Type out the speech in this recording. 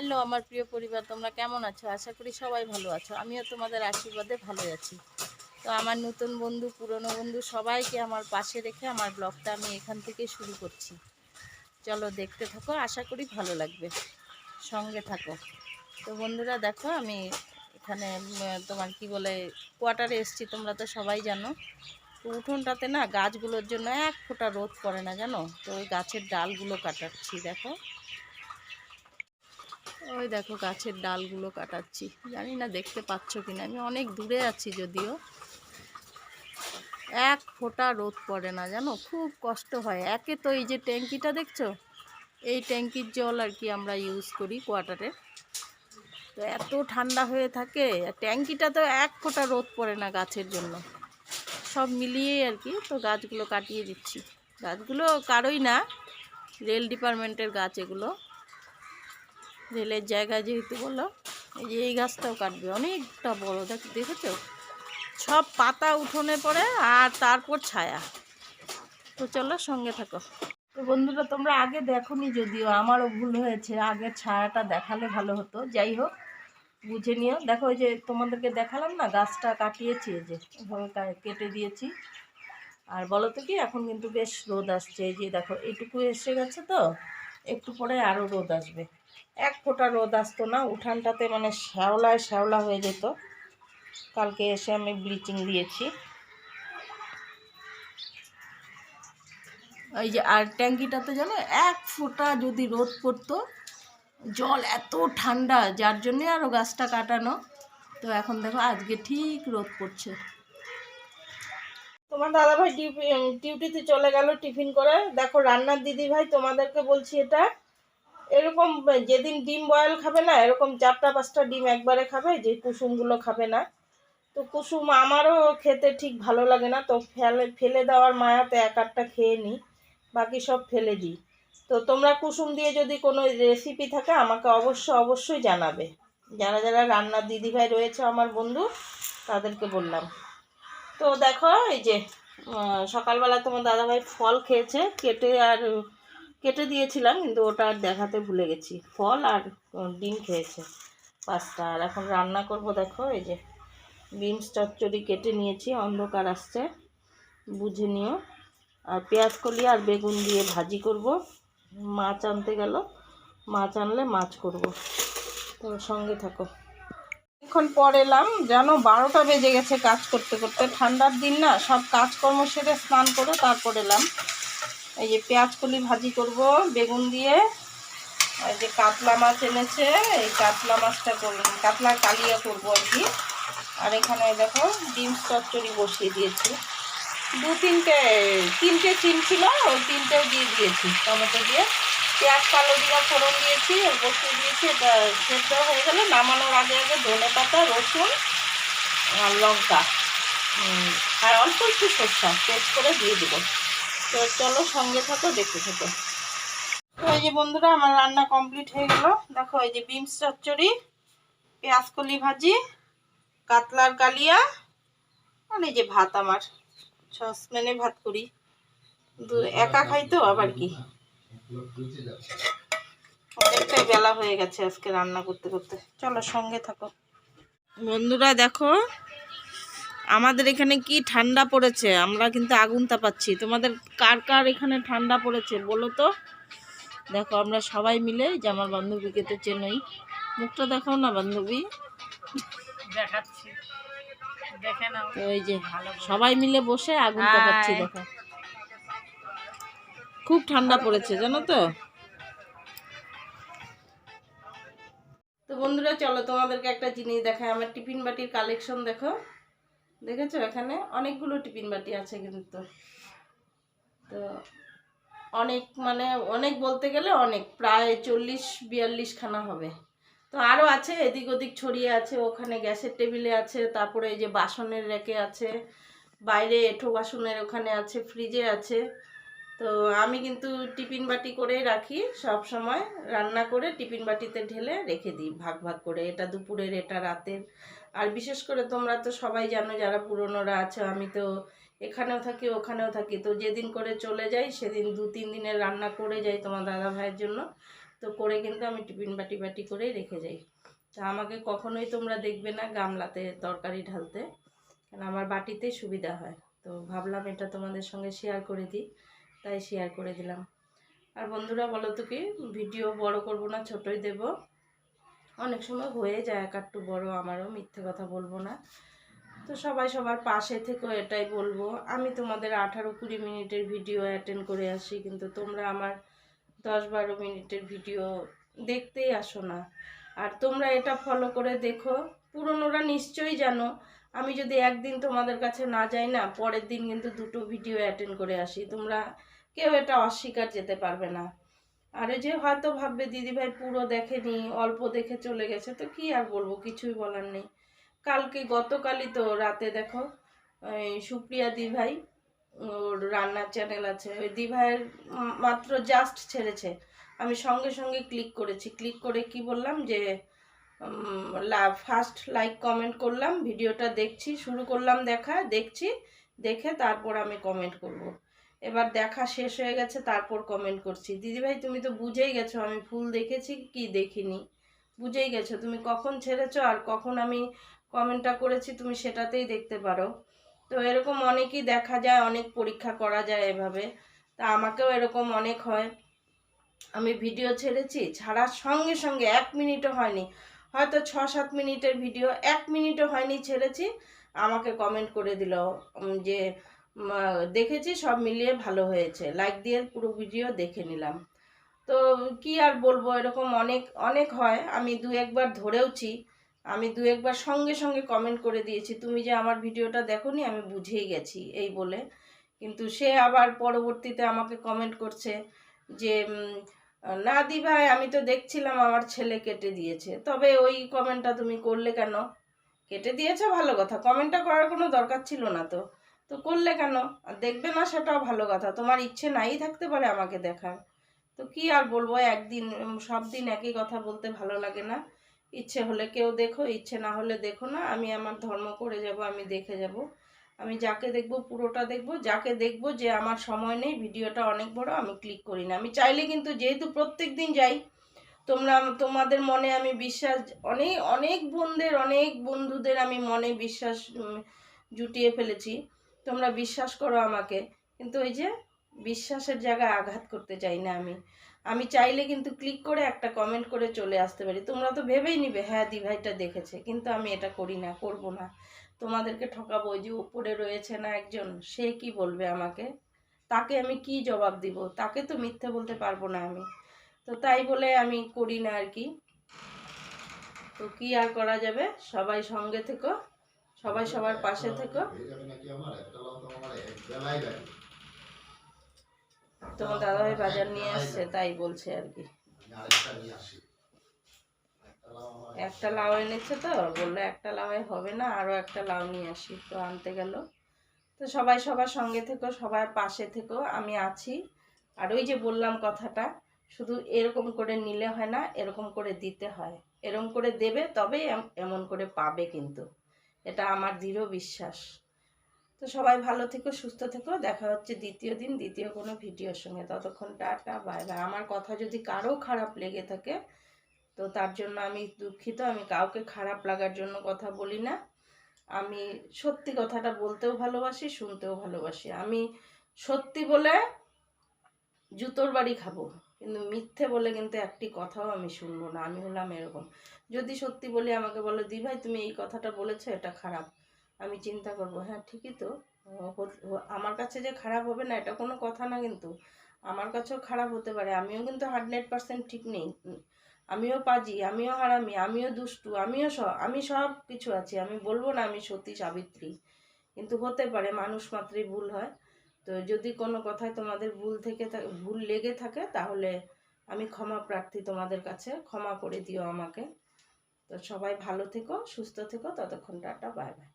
Hello আমার প্রিয় পরিবার, তোমরা কেমন আছো? আশা করি সবাই ভালো আছো। আমিও তোমাদের আশীর্বাদে ভালো আছি। তো আমার নতুন বন্ধু, পুরনো বন্ধু সবাইকে আমার পাশে রেখে আমার ব্লগটা আমি এখান থেকে শুরু করছি। চলো দেখতে থাকো, আশা করি ভালো লাগবে। সঙ্গে থাকো। তো বন্ধুরা, দেখো, আমি এখানে তোমার কি বলে কোয়ার্টারে এসছি, তোমরা তো সবাই জানো। তো উঠোনটাতে না, গাছগুলোর জন্য এক ফোঁটা রোদ পড়ে না, জানো? তো ওই গাছের ডালগুলো কাটাচ্ছি, দেখো। ওই দেখো গাছের ডালগুলো কাটাচ্ছি। জানি না দেখতে পাচ্ছ কিনা, আমি অনেক দূরে আছি যদিও। এক ফোঁটা রোদ পড়ে না, জানো? খুব কষ্ট হয়। একে তো এই যে ট্যাঙ্কিটা দেখছ? এই ট্যাঙ্কির জল আর কি আমরা ইউজ করি কোয়ার্টারে তো এত ঠান্ডা হয়ে থাকে ট্যাঙ্কিটা তো এক ফোঁটা রোদ পড়ে না গাছের জন্য। সব মিলিয়েই আর কি, তো গাছগুলো কাটিয়ে দিচ্ছি। গাছগুলো কারোই না রেল ডিপার্টমেন্টের গাছ এগুলো। রেলের জায়গা যেহেতু বলো এই যে এই গাছটাও কাটবে, অনেকটা বড়, দেখ দেখেছ? সব পাতা উঠোনে পড়ে আর তারপর ছায়া। তো চলো সঙ্গে থাকো। তো বন্ধুরা, তোমরা আগে দেখোনি যদিও, আমারও ভুল হয়েছে আগের ছায়াটা দেখালে ভালো হতো। যাই হোক, বুঝে নিও। দেখো, ওই যে তোমাদেরকে দেখালাম না, গাছটা কাটিয়েছি যে কেটে দিয়েছি। আর বলো তো কি, এখন কিন্তু বেশ রোদ আসছে। এই যে দেখো, এটুকু এসে গেছে তো, একটু পরে আরও রোদ আসবে। এক ফোঁটা রোদ আসতো না, উঠানটাতে মানে শ্যাওলায় শ্যাওলা হয়ে যেত। কালকে এসে আমি ব্লিচিং দিয়েছি। ওই যে আর ট্যাঙ্কিটাতে জানো এক ফোঁটা যদি রোদ পড়তো, জল এত ঠান্ডা, যার জন্যে আরও গাছটা কাটানো। তো এখন দেখো আজকে ঠিক রোদ পড়ছে। তোমার দাদা ভাই ডিউটিতে চলে গেল টিফিন করে। দেখো রান্নার দিদি ভাই তোমাদেরকে বলছি এটা এরকম, যেদিন ডিম বয়েল খাবে না, এরকম চারটা, পাঁচটা ডিম একবারে খাবে, যে কুসুমগুলো খাবে না। তো কুসুম আমারও খেতে ঠিক ভালো লাগে না, তো ফেলে ফেলে দেওয়ার মায়াতে এক আধটা খেয়ে নিই, বাকি সব ফেলে দিই। তো তোমরা কুসুম দিয়ে যদি কোনো রেসিপি থাকে, আমাকে অবশ্য, অবশ্যই জানাবে। যারা যারা রান্নার দিদিভাই রয়েছে আমার বন্ধু, তাদেরকে বললাম। তো দেখো, এই যে সকালবেলা তোমার দাদাভাই ফল খেয়েছে, কেটে আর কেটে দিয়েছিলাম, কিন্তু ওটা আর দেখাতে ভুলে গেছি। ফল আর ডিম খেয়েছে, পাঁচটা। আর এখন রান্না করব, দেখো, এই যে বিনস চচ্চড়ি কেটে নিয়েছি, অন্ধকার আসছে, বুঝে নিও। আর পেঁয়াজ কলি আর বেগুন দিয়ে ভাজি করব। মাছ আনতে গেল, মাছ আনলে মাছ করব। তো সঙ্গে থাকো। এখন পর এলাম যেন বারোটা বেজে গেছে কাজ করতে করতে। ঠান্ডার দিন না, সব কাজকর্ম সেরে স্নান করে তারপর এলাম। এই যে পেঁয়াজ কলি ভাজি করব, বেগুন দিয়ে। এই যে কাতলা মাছ এনেছে, এই কাতলা মাছটা করব, কাতলা কালিয়া করব আর কি। আর এখানে দেখো ডিম চচ্চড়ি বসিয়ে দিয়েছি। দু তিনটে তিনটে চিন ছিল, ওই তিনটেও দিয়ে দিয়েছি, টমেটো দিয়ে। পেঁয়াজ, কালো জিরা, ফোড়ন দিয়েছি বসিয়ে দিয়েছি, এটা সেদ্ধ হয়ে গেলে নামানোর আগে আগে ধনে পাতা, রসুন আর লঙ্কা। আর অল্প একটু সরষা, পেস্ট করে দিয়ে দেবো। তো চলো সঙ্গে থাকো, দেখতে থাকো। তো এই যে বন্ধুরা, আমার রান্না কমপ্লিট হয়ে গেল। দেখো, এই যে বিমস চচ্চড়ি, পেঁয়াজ কলি ভাজি, কাতলার কালিয়া, আর এই যে ভাত আমার। সসপ্যানে ভাত করি। একা খাই তো, আবার কি? অনেকটাই বেলা হয়ে গেছে আজকে রান্না করতে করতে। চলো সঙ্গে থাকো। বন্ধুরা, দেখো আমাদের এখানে কি ঠান্ডা পড়েছে? আমরা কিন্তু আগুন তাপাচ্ছি তোমাদের কার কার এখানে ঠান্ডা পড়েছে বলো তো? দেখো আমরা সবাই মিলে যে আমার বান্ধবীকে তো চেনই। মুখটা দেখাও না বান্ধবী। দেখাচ্ছি। তো এই যে সবাই মিলে বসে আগুন তাপাচ্ছি দেখো। খুব ঠান্ডা পড়েছে জানো তো? তো বন্ধুরা চলো তোমাদেরকে একটা জিনিস দেখায় আমার টিফিন বাটির কালেকশন দেখো। দেখেছ? এখানে অনেকগুলো টিফিন বাটি আছে কিন্তু। তো অনেক মানে অনেক বলতে গেলে অনেক, প্রায় চল্লিশ, বিয়াল্লিশ খানা হবে। তো আরও আছে, এদিক ওদিক ছড়িয়ে আছে, ওখানে গ্যাসের টেবিলে আছে, তারপরে এই যে বাসনের রেকে আছে, বাইরে এঁঠো বাসনের ওখানে আছে, ফ্রিজে আছে। তো আমি কিন্তু টিফিন বাটি করেই রাখি, সব সময় রান্না করে টিফিন বাটিতে ঢেলে রেখে দিই, ভাগ ভাগ করে। এটা দুপুরের, এটা রাতের। আর বিশেষ করে তোমরা তো সবাই জানো যারা পুরনোরা আছো, আমি তো এখানেও থাকি, ওখানেও থাকি। তো যেদিন করে চলে যাই, সেদিন দু, তিন দিনের রান্না করে যাই তোমার দাদা ভাইয়ের জন্য। তো করে কিন্তু আমি টিফিন বাটি বাটি করেই রেখে যাই। তা আমাকে কখনোই তোমরা দেখবে না গামলাতে তরকারি ঢালতে, কারণ আমার বাটিতেই সুবিধা হয়। তো ভাবলাম এটা তোমাদের সঙ্গে শেয়ার করে দিই, তাই শেয়ার করে দিলাম। আর বন্ধুরা বলো তো কি, ভিডিও বড় করব না, ছোটই দেব। অনেক সময় হয়ে যায়, এক একটু বড় আমারও, মিথ্যে কথা বলব না। তো সবাই সবার পাশে থেকেও এটাই বলব। আমি তোমাদের আঠারো কুড়ি মিনিটের ভিডিও অ্যাটেন্ড করে আসি, কিন্তু তোমরা আমার দশ বারো মিনিটের ভিডিও দেখতেই আসো না। আর তোমরা এটা ফলো করে দেখো, পুরনোরা নিশ্চয়ই জানো। আমি যদি একদিন তোমাদের কাছে না যাই না, পরের দিন কিন্তু দুটো ভিডিও অ্যাটেন্ড করে আসি। তোমরা কেউ এটা অস্বীকার যেতে পারবে না। আর যে হয়তো ভাববে, দিদিভাই পুরো দেখেনি, অল্প দেখে চলে গেছে তো কি আর বলব, কিছুই বলার নেই। কালকে, গতকালই তো রাতে দেখো সুপ্রিয়া দিভাই, ওর রান্নার চ্যানেল আছে। ওই দিভাইয়ের মাত্র জাস্ট ছেড়েছে। আমি সঙ্গে সঙ্গে ক্লিক করেছি। ক্লিক করে কি বললাম যে ফার্স্ট লাইক কমেন্ট করলাম, ভিডিওটা দেখছি, শুরু করলাম দেখা, দেখছি, দেখে তারপর আমি কমেন্ট করব। এবার দেখা শেষ হয়ে গেছে, তারপর কমেন্ট করছি। দিদিভাই, তুমি তো বুঝেই গেছো, আমি ফুল দেখেছি কি দেখিনি? বুঝেই গেছো, তুমি কখন ছেড়েছো আর কখন আমি কমেন্টটা করেছি তুমি সেটাতেই দেখতে পারো। তো এরকম অনেকই দেখা যায়, অনেক পরীক্ষা করা যায় এভাবে। তা আমাকেও এরকম অনেক হয়। আমি ভিডিও ছেড়েছি, ছাড়ার সঙ্গে সঙ্গে এক মিনিটও হয়নি। হয়তো ছ সাত মিনিটের ভিডিও এক মিনিটও হয়নি ছেড়েছি। আমাকে কমেন্ট করে দিল যে দেখেছি, সব মিলিয়ে ভালো হয়েছে। লাইক দিয়ে পুরো ভিডিও দেখে নিলাম। তো কি আর বলব, এরকম অনেক অনেক হয়। আমি দু একবার ধরেওছি। আমি দু একবার সঙ্গে সঙ্গে কমেন্ট করে দিয়েছি, তুমি যে আমার ভিডিওটা দেখোনি, আমি বুঝেই গেছি। এই বলে। কিন্তু সে আবার পরবর্তীতে আমাকে কমেন্ট করছে যে না দি ভাই, আমি তো দেখছিলাম, আমার ছেলে কেটে দিয়েছে। তবে ওই কমেন্টটা তুমি করলে কেন? কেটে দিয়েছে, ভালো কথা। কমেন্টটা করার কোনো দরকার ছিল না তো। তো করলে কেন? দেখবে না সেটাও ভালো কথা। তোমার ইচ্ছে নাই থাকতে পারে আমাকে দেখার। তো কি আর বলব, একদিন সব দিন একই কথা বলতে ভালো লাগে না। ইচ্ছে হলে কেউ দেখো, ইচ্ছে না হলে দেখো না। আমি আমার ধর্ম করে যাব, আমি দেখে যাব। আমি যাকে দেখব, পুরোটা দেখব। যাকে দেখব যে আমার সময় নেই, ভিডিওটা অনেক বড়, আমি ক্লিক করি না। আমি চাইলে কিন্তু যেহেতু প্রত্যেক দিন যাই, তোমরা, তোমাদের মনে আমি বিশ্বাস, অনেক অনেক বোনদের অনেক বন্ধুদের আমি মনে বিশ্বাস জুটিয়ে ফেলেছি। তোমরা বিশ্বাস করো আমাকে, কিন্তু ওই যে বিশ্বাসের জায়গায় আঘাত করতে চাই না আমি। আমি চাইলে কিন্তু ক্লিক করে একটা কমেন্ট করে চলে আসতে পারি। তোমরা তো ভেবেই নিবে হ্যাঁ দিভাইটা দেখেছে, কিন্তু আমি এটা করি না, করব না। তোমাদেরকে ঠকাবো, ওই যে উপরে রয়েছে না একজন, সে কি বলবে আমাকে? তাকে আমি কি জবাব দিব? তাকে তো মিথ্যে বলতে পারব না আমি। তো তাই বলে আমি করি না আর কি। তো কি আর করা যাবে? সবাই সঙ্গে থেকো। সবাই সবার পাশে থেকো। তোমার দাদাভাই বাজার নিয়ে আসছে, তাই বলছে আর কি। একটা লাউ এনেছে তো, বলল একটা লাউয়ে হবে না আরও একটা লাউ নিয়ে আসি, তো আনতে গেল। তো সবাই সবার সঙ্গে থেকো, সবার পাশে থেকো, আমি আছি। আর ওই যে বললাম কথাটা, শুধু এরকম করে নিলে হয় না, এরকম করে দিতে হয়। এরকম করে দেবে এম- এমন করে পাবে কিন্তু। এটা আমার দৃঢ় বিশ্বাস। তো সবাই ভালো থেকো, সুস্থ থেকো। দেখা হচ্ছে দ্বিতীয় দিন, দ্বিতীয় কোনো ভিডিওর সঙ্গে। ততক্ষণ টাটা, বাই বাই। আমার কথা যদি কারও খারাপ লেগে থাকে, তো তার জন্য আমি দুঃখিত। আমি কাউকে খারাপ লাগার জন্য কথা বলি না। আমি সত্যি কথাটা বলতেও ভালোবাসি, শুনতেও ভালোবাসি। আমি সত্যি বলে জুতোর বাড়ি খাব। কিন্তু মিথ্যে বলে কিন্তু একটি কথাও আমি শুনব না, আমি হলাম এরকম। যদি সত্যি বলি, আমাকে বলো, দি ভাই, তুমি এই কথাটা বলেছ, এটা খারাপ। আমি চিন্তা করব হ্যাঁ ঠিকই তো। আমার কাছে যে খারাপ হবে না, এটা কোনো কথা না কিন্তু। আমার কাছেও খারাপ হতে পারে। আমিও কিন্তু হান্ড্রেড পার্সেন্ট ঠিক নেই। আমিও পাজি, আমিও হারামি, আমিও দুষ্টু, আমিও সব আমি সব কিছু আছি। আমি বলব না আমি সতী সাবিত্রী। কিন্তু হতে পারে, মানুষ মাত্রই ভুল হয়। তো যদি কোনো কথায় তোমাদের ভুল থেকে ভুল লেগে থাকে, তাহলে আমি ক্ষমা প্রার্থী তোমাদের কাছে, ক্ষমা করে দিও আমাকে। তো সবাই ভালো থেকো, সুস্থ থেকো, ততক্ষণ টাটা, বাই বাই।